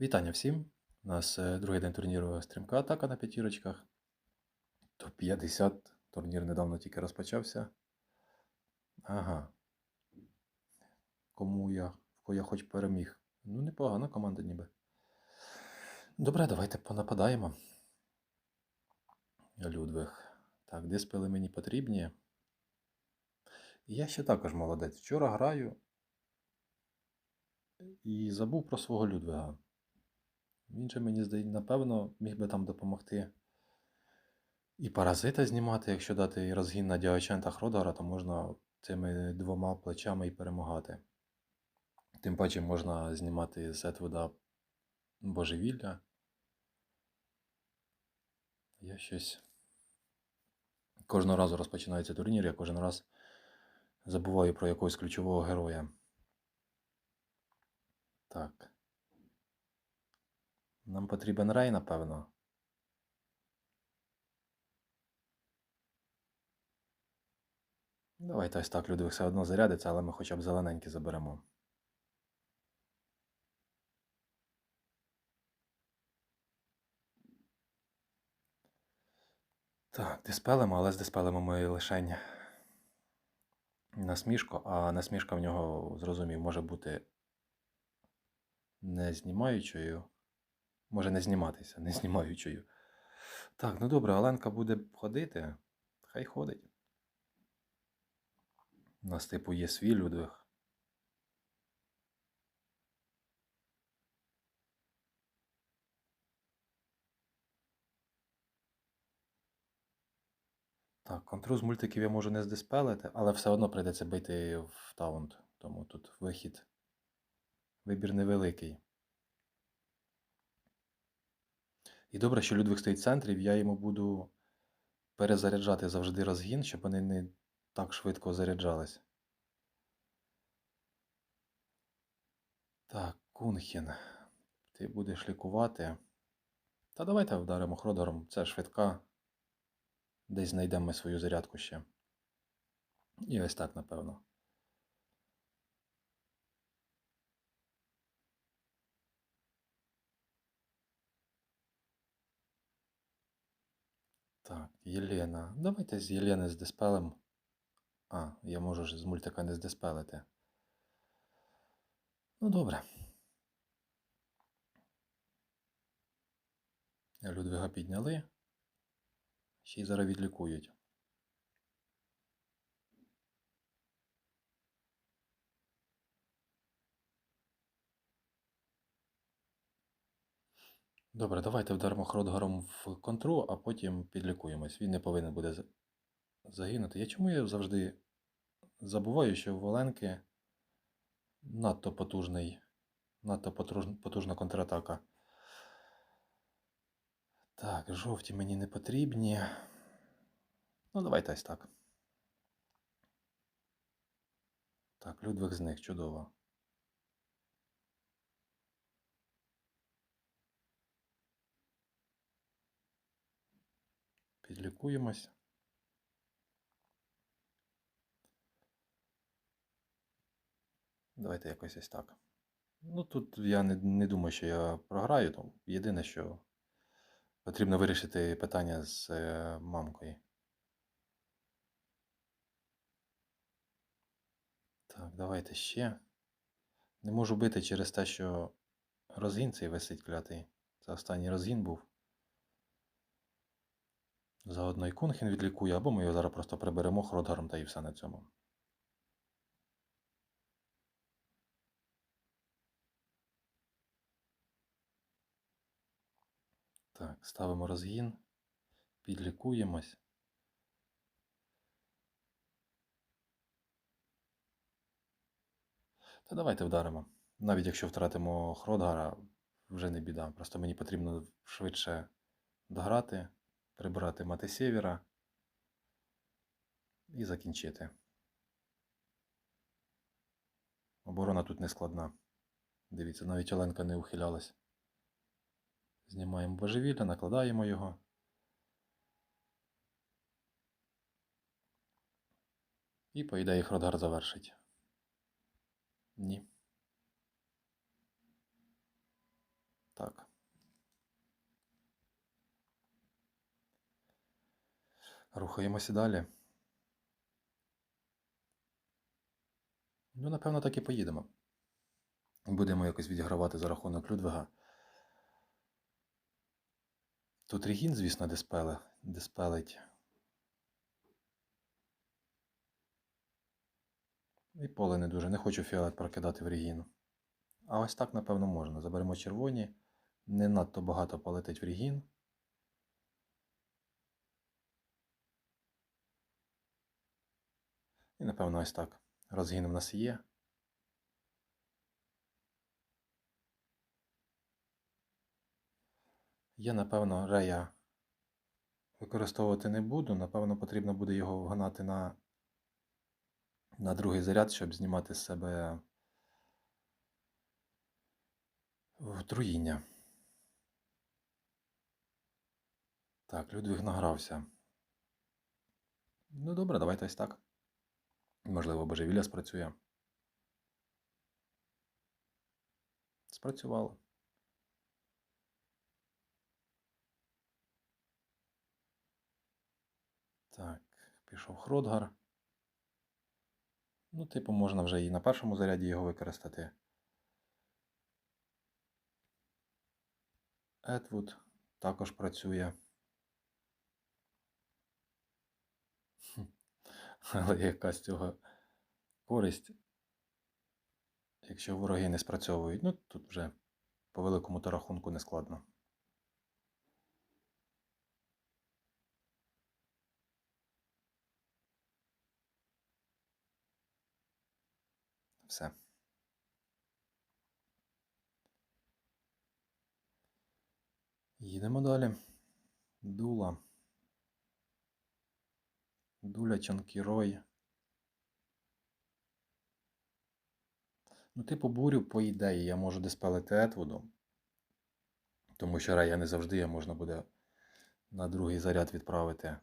Вітання всім! У нас е, другий день турніру стрімка атака на п'ятірочках. Топ-50. Турнір недавно тільки розпочався. Ага. Кому я, в кого я хоч переміг. Ну, непогана команда ніби. Добре, давайте понападаємо. Людвиг. Так, диспели мені потрібні. Я ще також молодець. Вчора граю і забув про свого Людвига. Він же, мені здається, напевно, міг би там допомогти і паразита знімати, якщо дати розгін на Діачента Хродара, то можна цими двома плечами і перемагати. Тим паче можна знімати з Етвуда божевілля. Я щось. Кожного разу розпочинається турнір, я кожен раз забуваю про якогось ключового героя. Так. Нам потрібен рей, напевно. Давайте ось так, Людвиг все одно зарядиться, але ми хоча б зелененькі заберемо. Так, диспелимо, але з диспелимо ми лишень насмішку, а насмішка в нього, зрозумів, може бути не знімаючою. Може не зніматися, не знімаючою. Так, ну добре, Оленка буде ходити. Хай ходить. У нас, типу, є свій Людвиг. Так, контру з мультиків я можу не здиспелити, але все одно прийдеться бити в таунт. Тому тут вихід. Вибір невеликий. І добре, що Людвиг стоїть в центрі, я йому буду перезаряджати завжди розгін, щоб вони не так швидко заряджались. Так, Кунхін. Ти будеш лікувати. Та давайте вдаримо Хродором. Це швидка. Десь знайдемо ми свою зарядку ще. І ось так, напевно. Так, Єлена. Давайте з Єлени з. А, я можу ж з мультика не здиспелити. Ну, добре. Людвига підняли. Ще й зараз відлікують. Добре, давайте вдаримо Хродгаром в контру, а потім підлікуємось. Він не повинен буде загинути. Я чому я завжди забуваю, що в Оленки надто потужний, надто потужна контратака. Так, жовті мені не потрібні. Ну, давайте ось так. Так, Людвиг з них чудово. Підлікуємось. Давайте якось ось так. Ну тут я не, не думаю, що я програю. Ну, єдине, що потрібно вирішити питання з е, мамкою. Так, давайте ще. Не можу бити через те, що розгін цей висить клятий. Це останній розгін був. Заодно і Кунхін відлікує, або ми його зараз просто приберемо Хродгаром та і все на цьому. Так, ставимо розгін, підлікуємось. Та давайте вдаримо. Навіть якщо втратимо Хродгара, вже не біда. Просто мені потрібно швидше дограти, прибрати мати Сєвєра і закінчити. Оборона тут не складна. Дивіться, навіть Оленка не ухилялась. Знімаємо божевілля, накладаємо його. І, по ідеї, Хродгар завершить. Ні. Рухаємося далі. Ну, напевно, так і поїдемо. Будемо якось відігравати за рахунок Людвига. Тут Регін, звісно, диспеле, диспелить. І поле не дуже. Не хочу фіолет прокидати в Регін. А ось так, напевно, можна. Заберемо червоні. Не надто багато полетить в Регін. І, напевно, ось так. Розгін в нас є. Я, напевно, рея використовувати не буду. Напевно, потрібно буде його вгнати на, на другий заряд, щоб знімати з себе отруєння. Так, Людвіг награвся. Ну добре, давайте ось так. Можливо, божевілля спрацює. Спрацювало. Так, пішов Хродгар. Ну, типу, можна вже і на першому заряді його використати. Етвуд також працює. Але яка з цього користь, якщо вороги не спрацьовують. Ну, тут вже по великому то рахунку не складно. Все. Їдемо далі. Дула. Дуля Чанкірой. Ну, типу, бурю, по ідеї, я можу диспелити Етвуду. Тому що рея не завжди можна буде на другий заряд відправити.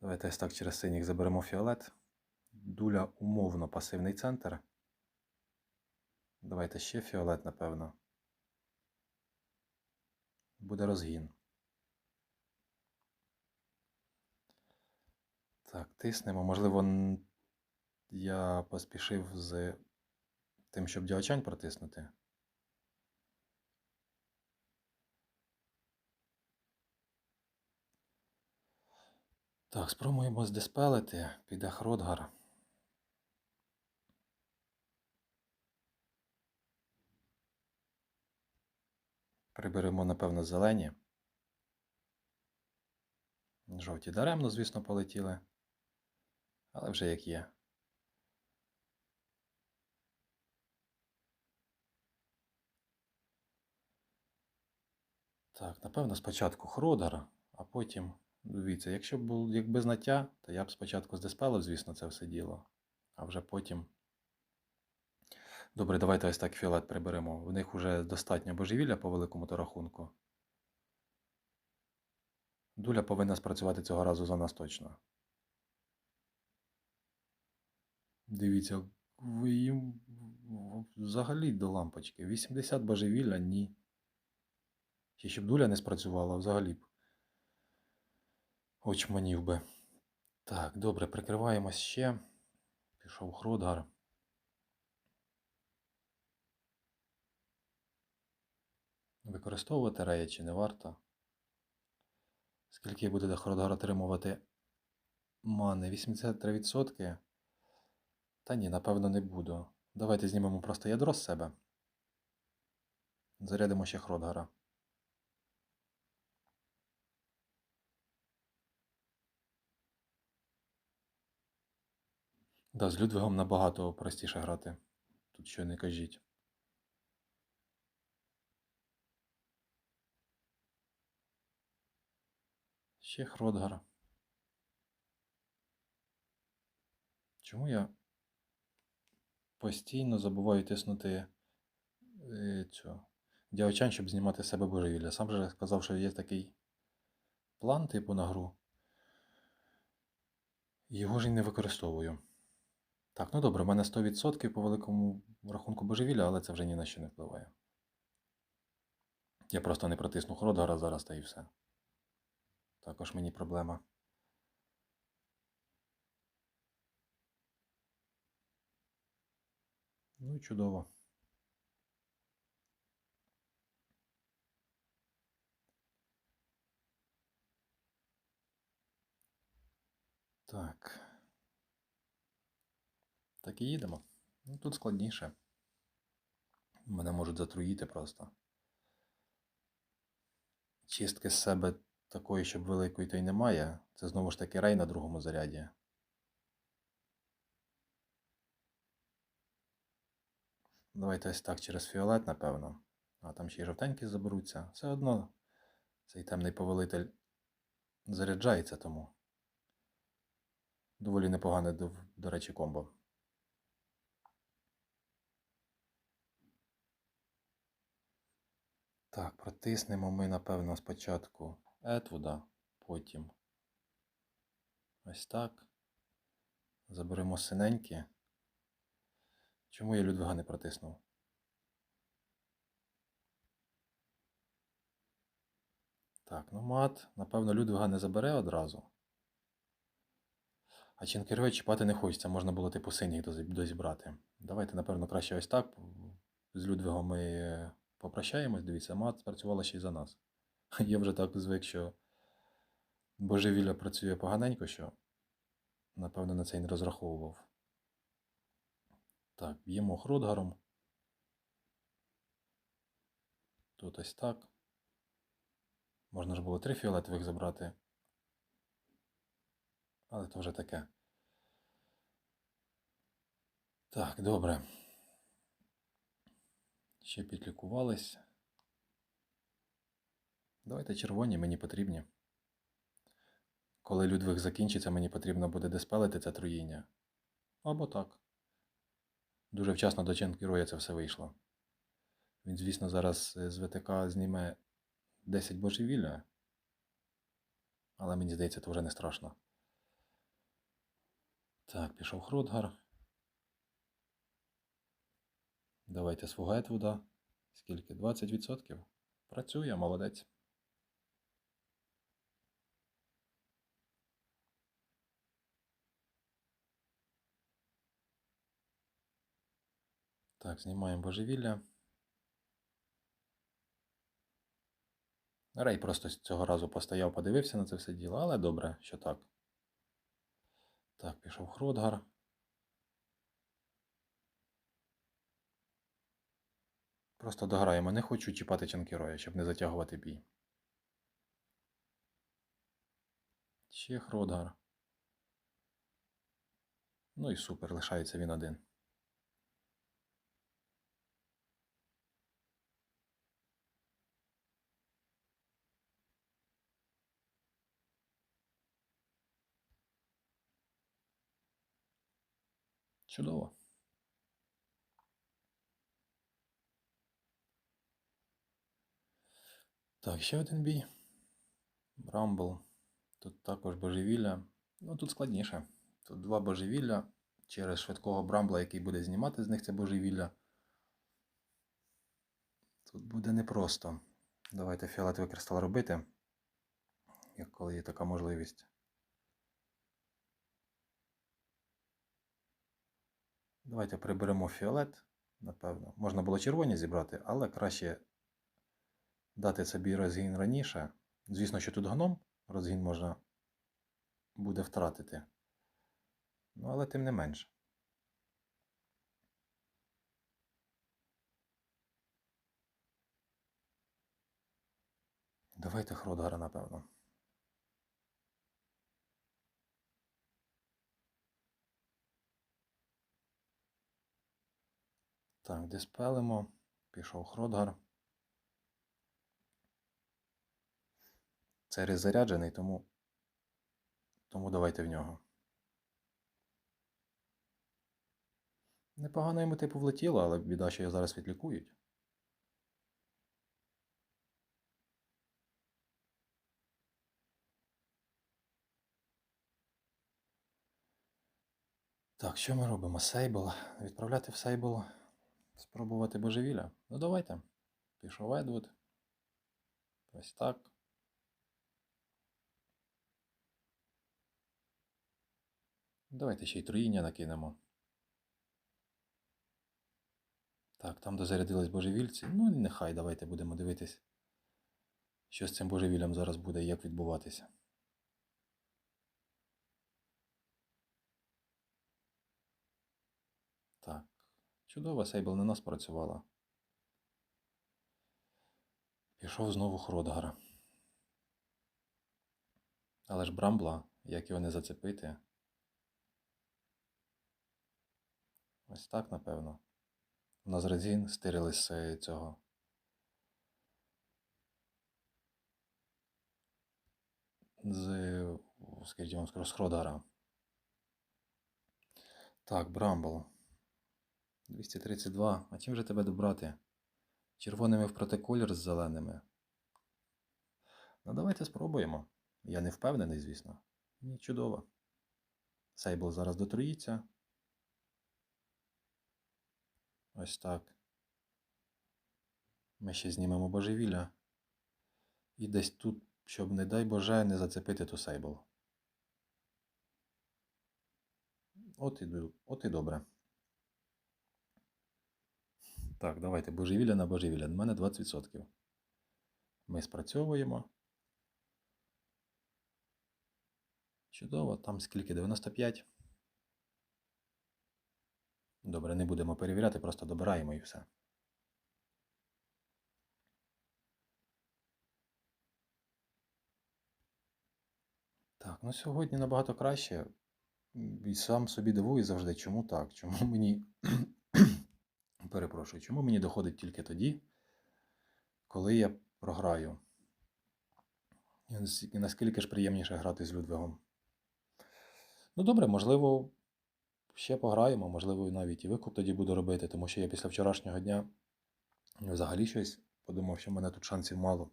Давайте ось так через синіх заберемо фіолет. Дуля умовно пасивний центр. Давайте ще фіолет, напевно. Буде розгін. Так, тиснемо. Можливо, я поспішив з тим, щоб діочань протиснути. Так, спробуємо здиспелити. Піде Хродгар. Приберемо, напевно, зелені. Жовті даремно, звісно, полетіли. Але вже як є. Так, напевно, спочатку Хродгар, а потім. Дивіться, якщо б був якби знаття, то я б спочатку здиспелив, звісно, це все діло. А вже потім. Добре, давайте ось так фіолет приберемо. В них вже достатньо божевілля по великому то рахунку. Дуля повинна спрацювати цього разу за нас точно. Дивіться, їм взагалі до лампочки. 80 божевілля, ні. Ще щоб дуля не спрацювала, взагалі б. Очманів би. Так, добре, прикриваємось ще. Пішов Хродгар. Використовувати рея чи не варто. Скільки буде Хродгар отримувати мани? 83%? Та ні, напевно, не буду. Давайте знімемо просто ядро з себе. Зарядимо ще Хродгара. Да, з Людвигом набагато простіше грати. Тут що не кажіть. Ще Хродгар. Чому я постійно забуваю тиснути е, цю діочань, щоб знімати з себе божевілля? Сам же сказав, що є такий план типу на гру. Його ж і не використовую. Так, ну добре, у мене 100% по великому рахунку божевілля, але це вже ні на що не впливає. Я просто не протисну Хродгара зараз та і все. Також мені проблема. Ну і чудово. Так. Так і їдемо. Ну, тут складніше. Мене можуть затруїти просто. Чистки з себе такої, щоб великої то й немає. Це знову ж таки рей на другому заряді. Давайте ось так через фіолет, напевно. А там ще й жовтенькі заберуться. Все одно цей темний повелитель заряджається тому. Доволі непогане, до, до речі, комбо. Так, протиснемо ми, напевно, спочатку Етвуда, потім ось так. Заберемо синенькі. Чому я Людвига не протиснув? Так, ну мат, напевно, Людвига не забере одразу. А Ченкерой чіпати не хочеться, можна було типу синіх дозібрати. Давайте, напевно, краще ось так. З Людвигом ми попрощаємось, дивіться, мат спрацювала ще й за нас. Я вже так звик, що божевілля працює поганенько, що напевно на це й не розраховував. Так, б'ємо Хродгаром. Тут ось так. Можна ж було три фіолетових забрати. Але то вже таке. Так, добре. Ще підлікувались. Давайте червоні мені потрібні. Коли Людвиг закінчиться, мені потрібно буде диспелити це труїння. Або так. Дуже вчасно до Ченкіроя це все вийшло. Він, звісно, зараз е, з ВТК зніме 10 божевілля. Але мені здається, це вже не страшно. Так, пішов Хродгар. Давайте свого Етвуда. Скільки? 20%? Працює, молодець. Так, знімаємо божевілля. Рей просто цього разу постояв, подивився на це все діло, але добре, що так. Так, пішов Хродгар. Просто дограємо. Не хочу чіпати Чанкіроя, щоб не затягувати бій. Ще Хродгар. Ну і супер, лишається він один. Чудово. Так, ще один бій. Брамбл. Тут також божевілля. Ну, тут складніше. Тут два божевілля через швидкого брамбла, який буде знімати з них це божевілля. Тут буде непросто. Давайте фіолетовий кристал робити, як коли є така можливість. Давайте приберемо фіолет, напевно. Можна було червоні зібрати, але краще дати собі розгін раніше. Звісно, що тут гном розгін можна буде втратити. Ну, але тим не менше. Давайте Хродгара, напевно. Так, диспелимо. Пішов Хродгар. Це заряджений, тому, тому давайте в нього. Непогано йому типу влетіло, але біда, що його зараз відлікують. Так, що ми робимо? Сейбл. Відправляти в Сейбл. Спробувати божевілля. Ну давайте. Пішов Едвуд. Ось так. Давайте ще й троїння накинемо. Так, там дозарядились божевільці. Ну, нехай, давайте будемо дивитись, що з цим божевіллям зараз буде і як відбуватися. Так, чудово, Сейбл на нас працювала. Пішов знову Хродгар. Але ж Брамбла, як його не зацепити. Ось так, напевно. У нас резін стирили з цього. З, скажіть вам скажу, з Хродгара. Так, Брамбл. 232. А чим же тебе добрати? Червоними в протиколір з зеленими. Ну, давайте спробуємо. Я не впевнений, звісно. Ні, чудово. Сейбл зараз дотруїться. Ось так. Ми ще знімемо божевілля. І десь тут, щоб, не дай Боже, не зацепити ту сейбл. От і, от і добре. Так, давайте божевілля на божевілля. У мене 20%. Ми спрацьовуємо. Чудово, там скільки? 95. Добре, не будемо перевіряти, просто добираємо і все. Так, ну сьогодні набагато краще. І сам собі дивую завжди, чому так? Чому мені. Перепрошую, чому мені доходить тільки тоді, коли я програю? І наскільки ж приємніше грати з Людвигом? Ну добре, можливо, ще пограємо, можливо, навіть і викуп тоді буду робити, тому що я після вчорашнього дня взагалі щось подумав, що в мене тут шансів мало.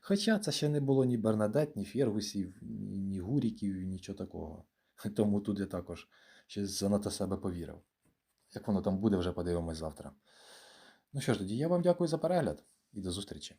Хоча це ще не було ні Бернадет, ні Фергусів, ні, ні Гуріків, нічого такого. Тому тут я також ще занадто себе повірив. Як воно там буде, вже подивимось завтра. Ну що ж, тоді я вам дякую за перегляд і до зустрічі.